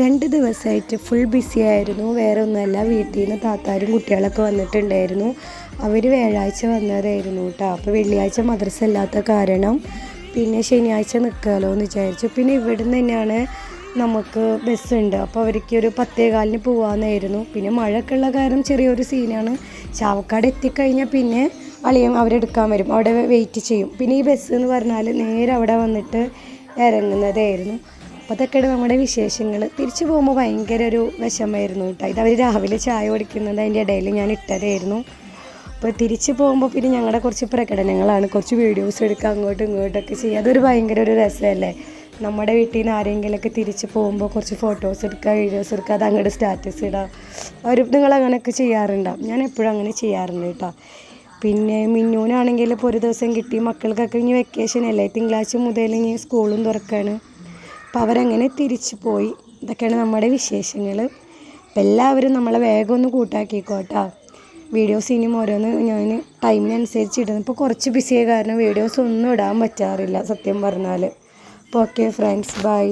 രണ്ട് ദിവസമായിട്ട് full busy ആയിരുന്നു. വേറെ ഒന്നുമല്ല വീട്ടിൽ നിന്ന് താത്താരും കുട്ടികളൊക്കെ വന്നിട്ടുണ്ടായിരുന്നു. അവർ വ്യാഴാഴ്ച വന്നതായിരുന്നു കേട്ടോ. അപ്പോൾ വെള്ളിയാഴ്ച മദ്രസ ഇല്ലാത്ത കാരണം പിന്നെ ശനിയാഴ്ച നിൽക്കാമല്ലോ എന്ന് വിചാരിച്ചു. പിന്നെ ഇവിടുന്ന് തന്നെയാണ് നമുക്ക് ബസ്സുണ്ട് അപ്പോൾ അവർക്ക് ഒരു പത്തേകാലിന് പോകാമെന്നായിരുന്നു പിന്നെ മഴയൊക്കെ ഉള്ള കാരണം ചെറിയൊരു സീനാണ് ചാവക്കാട് എത്തിക്കഴിഞ്ഞാൽ പിന്നെ അളിയൻ അവരെടുക്കാൻ വരും. അവിടെ വെയിറ്റ് ചെയ്യും. പിന്നെ ഈ ബസ് എന്ന് പറഞ്ഞാൽ നേരെ അവിടെ വന്നിട്ട് ഇറങ്ങുന്നതായിരുന്നു. അപ്പോൾ അതൊക്കെയാണ് നമ്മുടെ വിശേഷങ്ങൾ തിരിച്ചു പോകുമ്പോൾ ഭയങ്കര ഒരു വിഷമമായിരുന്നു കേട്ടോ ഇത് അവർ രാവിലെ ചായ കുടിക്കുന്നത് അതിന്റെ ഇടയിൽ ഞാൻ ഇട്ടതായിരുന്നു. അപ്പോൾ തിരിച്ചു പോകുമ്പോൾ പിന്നെ ഞങ്ങളുടെ കുറച്ച് പ്രകടനങ്ങളാണ്. കുറച്ച് വീഡിയോസ് എടുക്കുക അങ്ങോട്ടും ഇങ്ങോട്ടൊക്കെ ചെയ്യുക അതൊരു ഭയങ്കര ഒരു രസമല്ലേ നമ്മുടെ വീട്ടിൽ നിന്ന് ആരെങ്കിലുമൊക്കെ തിരിച്ച് പോകുമ്പോൾ കുറച്ച് ഫോട്ടോസ് എടുക്കുക വീഡിയോസ് എടുക്കുക അത് അങ്ങോട്ട് സ്റ്റാറ്റസ് ഇടുക അവർ നിങ്ങൾ അങ്ങനെയൊക്കെ ചെയ്യാറുണ്ടാവും ഞാൻ എപ്പോഴും അങ്ങനെ ചെയ്യാറുണ്ട് കേട്ടോ പിന്നെ മിന്നൂനാണെങ്കിൽ ഇപ്പോൾ ഒരു ദിവസം കിട്ടി മക്കൾക്കൊക്കെ ഇനി വെക്കേഷൻ അല്ലേ? തിങ്കളാഴ്ച മുതൽ ഇനി സ്കൂളും തുറക്കാണ്. അപ്പോൾ അവരങ്ങനെ തിരിച്ചു പോയി. ഇതൊക്കെയാണ് നമ്മുടെ വിശേഷങ്ങൾ അപ്പം എല്ലാവരും നമ്മളെ വേഗം ഒന്ന് കൂട്ടാക്കിക്കോട്ടാ. വീഡിയോസ് ഇനിയും ഓരോന്ന് ഞാൻ ടൈമിനനുസരിച്ച് ഇടുന്നു. ഇപ്പോൾ കുറച്ച് ബിസിയായ കാരണം വീഡിയോസ് ഒന്നും ഇടാൻ പറ്റാറില്ല സത്യം പറഞ്ഞാൽ അപ്പോൾ ഓക്കെ ഫ്രണ്ട്സ് ബൈ